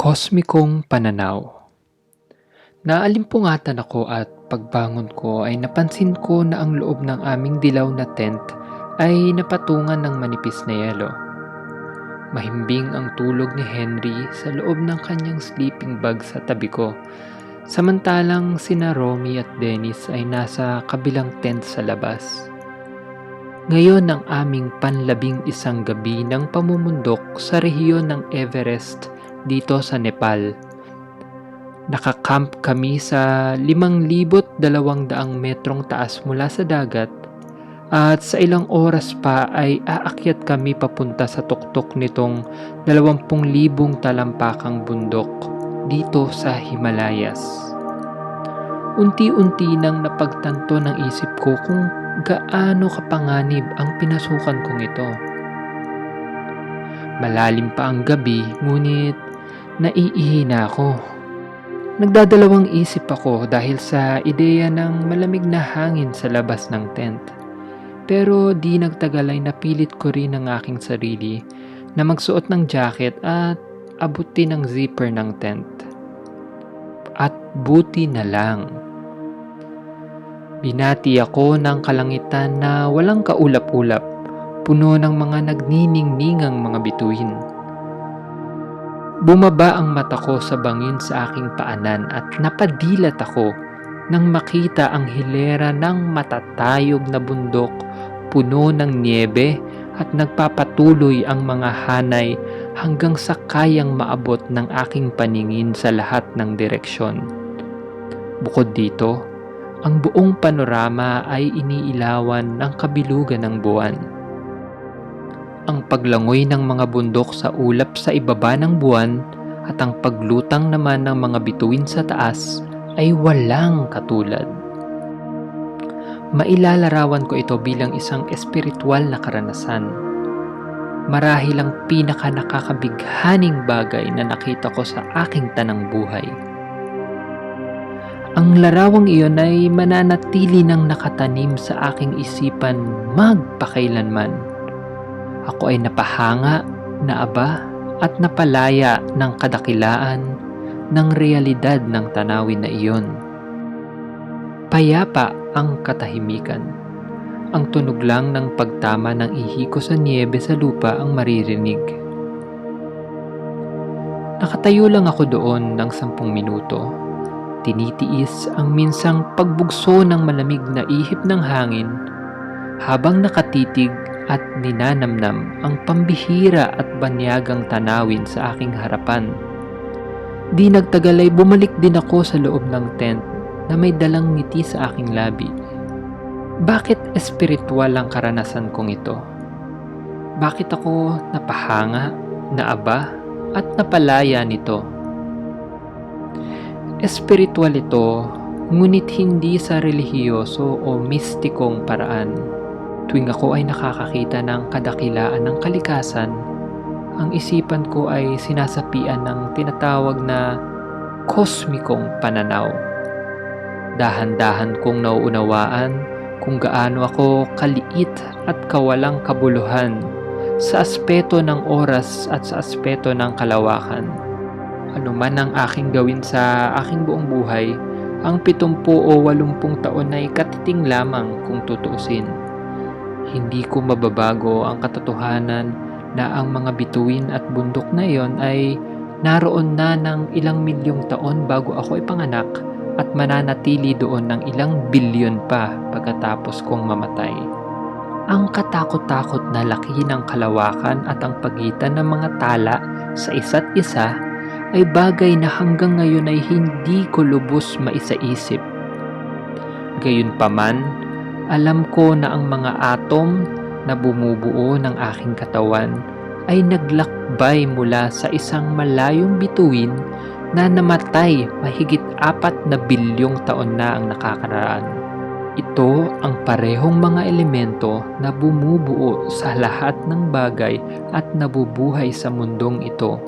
Kosmikong pananaw Naalimpungatan ako at pagbangon ko ay napansin ko na ang loob ng aming dilaw na tent ay napatungan ng manipis na yelo. Mahimbing ang tulog ni Henry sa loob ng kanyang sleeping bag sa tabi ko, samantalang sina Romy at Dennis ay nasa kabilang tent sa labas. Ngayon ang aming panlabing isang gabi ng pamumundok sa rehiyon ng Everest dito sa Nepal. Nakakamp kami sa 5,200 metrong taas mula sa dagat at sa ilang oras pa ay aakyat kami papunta sa tuktok nitong 20,000 talampakang bundok dito sa Himalayas. Unti-unti nang napagtanto ng isip ko kung gaano kapanganib ang pinasukan kong ito. Malalim pa ang gabi ngunit naiihi na ako. Nagdadalawang isip ako dahil sa ideya ng malamig na hangin sa labas ng tent. Pero di nagtagal ay napilit ko rin ang aking sarili na magsuot ng jacket at abutin ang zipper ng tent. At buti na lang. Binati ako ng kalangitan na walang kaulap-ulap, puno ng mga nagniningningang mga bituin. Bumaba ang mata ko sa bangin sa aking paanan at napadilat ako nang makita ang hilera ng matatayog na bundok puno ng niebe at nagpapatuloy ang mga hanay hanggang sa kayang maabot ng aking paningin sa lahat ng direksyon. Bukod dito, ang buong panorama ay iniilawan ng kabilugan ng buwan. Ang paglangoy ng mga bundok sa ulap sa ibaba ng buwan at ang paglutang naman ng mga bituin sa taas ay walang katulad. Mailalarawan ko ito bilang isang espiritual na karanasan. Marahil ang pinaka nakakabighaning bagay na nakita ko sa aking tanang buhay. Ang larawang iyon ay mananatili ng nakatanim sa aking isipan magpakailanman. Ako ay napahanga, naaba, at napalaya ng kadakilaan ng realidad ng tanawin na iyon. Payapa ang katahimikan. Ang tunog lang ng pagtama ng ihi ko sa niebe sa lupa ang maririnig. Nakatayo lang ako doon ng sampung minuto. Tinitiis ang minsang pagbugso ng malamig na ihip ng hangin habang nakatitig at ninanamnam ang pambihira at banyagang tanawin sa aking harapan. Di nagtagal ay bumalik din ako sa loob ng tent na may dalang ngiti sa aking labi. Bakit espiritual ang karanasan kong ito? Bakit ako napahanga, naaba, at napalaya nito? Espiritual ito, ngunit hindi sa relihiyoso o mistikong paraan. Tuwing ako ay nakakakita ng kadakilaan ng kalikasan, ang isipan ko ay sinasapian ng tinatawag na kosmikong pananaw. Dahan-dahan kong nauunawaan kung gaano ako kaliit at kawalang kabuluhan sa aspeto ng oras at sa aspeto ng kalawakan. Ano man ang aking gawin sa aking buong buhay, ang 70 o 80 taon ay katiting lamang kung tutuusin. Hindi ko mababago ang katotohanan na ang mga bituin at bundok na iyon ay naroon na ng ilang milyong taon bago ako ipanganak at mananatili doon ng ilang bilyon pa pagkatapos kong mamatay. Ang katakot-takot na laki ng kalawakan at ang pagitan ng mga tala sa isa't isa ay bagay na hanggang ngayon ay hindi ko lubos maisaisip. Gayunpaman, alam ko na ang mga atom na bumubuo ng aking katawan ay naglakbay mula sa isang malayong bituin na namatay mahigit apat na bilyong taon na ang nakakaraan. Ito ang parehong mga elemento na bumubuo sa lahat ng bagay at nabubuhay sa mundong ito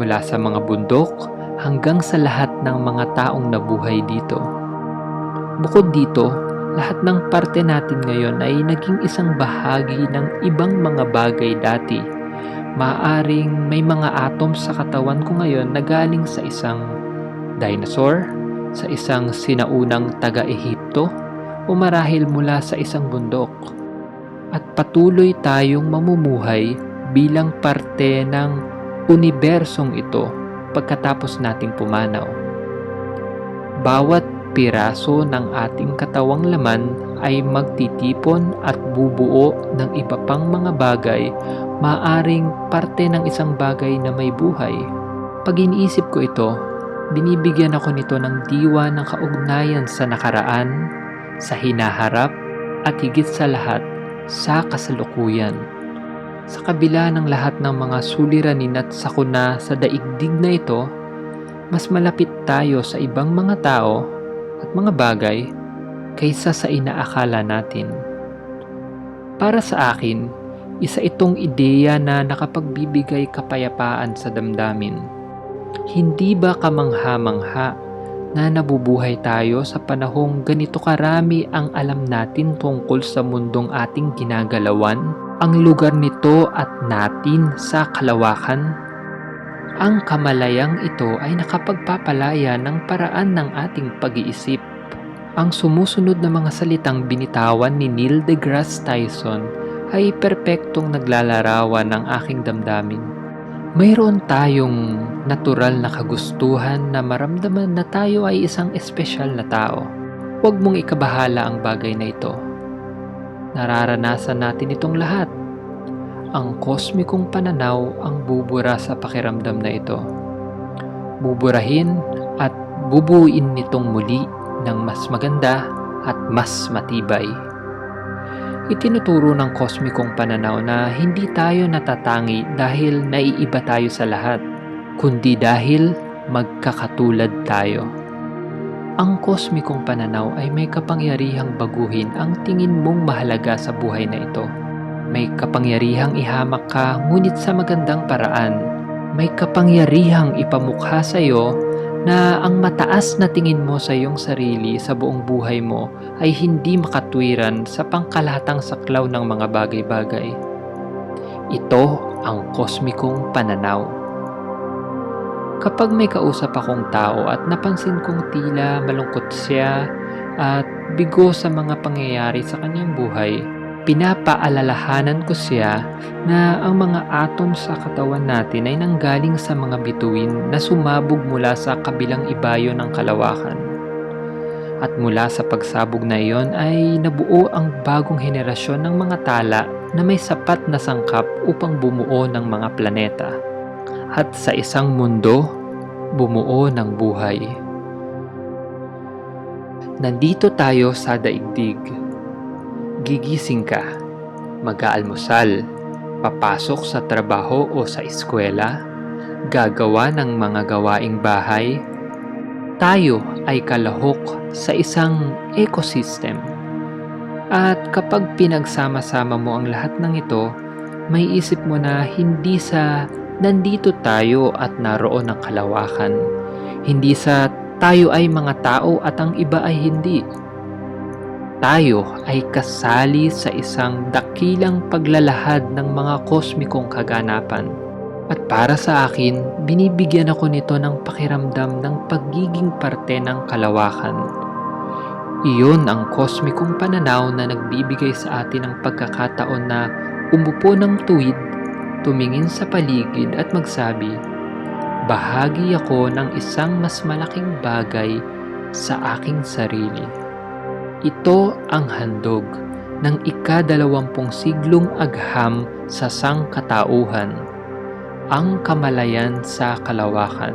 mula sa mga bundok hanggang sa lahat ng mga taong nabuhay dito. Bukod dito, lahat ng parte natin ngayon ay naging isang bahagi ng ibang mga bagay dati maaring may mga atoms sa katawan ko ngayon na galing sa isang dinosaur, sa isang sinaunang taga-Ehipto, o marahil mula sa isang bundok. At patuloy tayong mamumuhay bilang parte ng unibersong ito pagkatapos nating pumanaw. Bawat piraso ng ating katawang laman ay magtitipon at bubuo ng iba pang mga bagay maaring parte ng isang bagay na may buhay. Pag iniisip ko ito, binibigyan ako nito ng diwa ng kaugnayan sa nakaraan, sa hinaharap, at higit sa lahat, sa kasalukuyan. Sa kabila ng lahat ng mga suliranin at sakuna sa daigdig na ito, mas malapit tayo sa ibang mga tao at mga bagay kaysa sa inaakala natin. Para sa akin, isa itong ideya na nakapagbibigay kapayapaan sa damdamin. Hindi ba kamangha-mangha na nabubuhay tayo sa panahong ganito karami ang alam natin tungkol sa mundong ating ginagalawan, ang lugar nito at natin sa kalawakan? Ang kamalayang ito ay nakapagpapalaya ng paraan ng ating pag-iisip. Ang sumusunod na mga salitang binitawan ni Neil deGrasse Tyson ay perpektong naglalarawan ng aking damdamin. Mayroon tayong natural na kagustuhan na maramdaman na tayo ay isang espesyal na tao. Huwag mong ikabahala ang bagay na ito. Nararanasan natin itong lahat. Ang kosmikong pananaw ang bubura sa pakiramdam na ito. Buburahin at bubuin nitong muli ng mas maganda at mas matibay. Itinuturo ng kosmikong pananaw na hindi tayo natatangi dahil naiiba tayo sa lahat, kundi dahil magkakatulad tayo. Ang kosmikong pananaw ay may kapangyarihang baguhin ang tingin mong mahalaga sa buhay na ito. May kapangyarihang ihamak ka ngunit sa magandang paraan. May kapangyarihang ipamukha sa iyo na ang mataas na tingin mo sa iyong sarili sa buong buhay mo ay hindi makatwiran sa pangkalahatang saklaw ng mga bagay-bagay. Ito ang kosmikong pananaw. Kapag may kausap akong tao at napansin kong tila malungkot siya at bigo sa mga pangyayari sa kanyang buhay, pinapaalalahanan ko siya na ang mga atom sa katawan natin ay nanggaling sa mga bituin na sumabog mula sa kabilang ibayo ng kalawakan. At mula sa pagsabog na iyon ay nabuo ang bagong henerasyon ng mga tala na may sapat na sangkap upang bumuo ng mga planeta. At sa isang mundo, bumuo ng buhay. Nandito tayo sa daigdig gigising ka, mag-aalmusal, papasok sa trabaho o sa eskwela, gagawa ng mga gawaing bahay, tayo ay kalahok sa isang ecosystem. At kapag pinagsama-sama mo ang lahat ng ito, may isip mo na hindi sa nandito tayo at naroon ang kalawakan. Hindi sa tayo ay mga tao at ang iba ay hindi tayo ay kasali sa isang dakilang paglalahad ng mga kosmikong kaganapan. At para sa akin, binibigyan ako nito ng pakiramdam ng pagiging parte ng kalawakan. Iyon ang kosmikong pananaw na nagbibigay sa atin ng pagkakataon na umupo ng tuwid, tumingin sa paligid at magsabi, Bahagi ako ng isang mas malaking bagay sa aking sarili. Ito ang handog ng ikadalawampung siglong agham sa sangkatauhan, ang kamalayan sa kalawakan,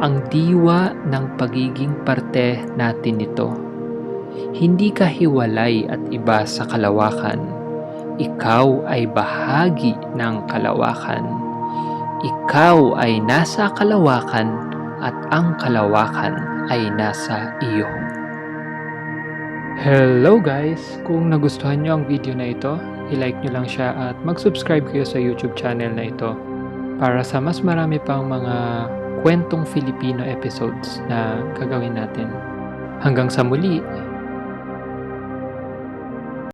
ang diwa ng pagiging parte natin nito. Hindi ka hiwalay at iba sa kalawakan. Ikaw ay bahagi ng kalawakan. Ikaw ay nasa kalawakan at ang kalawakan ay nasa iyo. Hello guys! Kung nagustuhan nyo ang video na ito, i-like nyo lang siya at mag-subscribe kayo sa YouTube channel na ito para sa mas marami pang mga kwentong Filipino episodes na gagawin natin. Hanggang sa muli,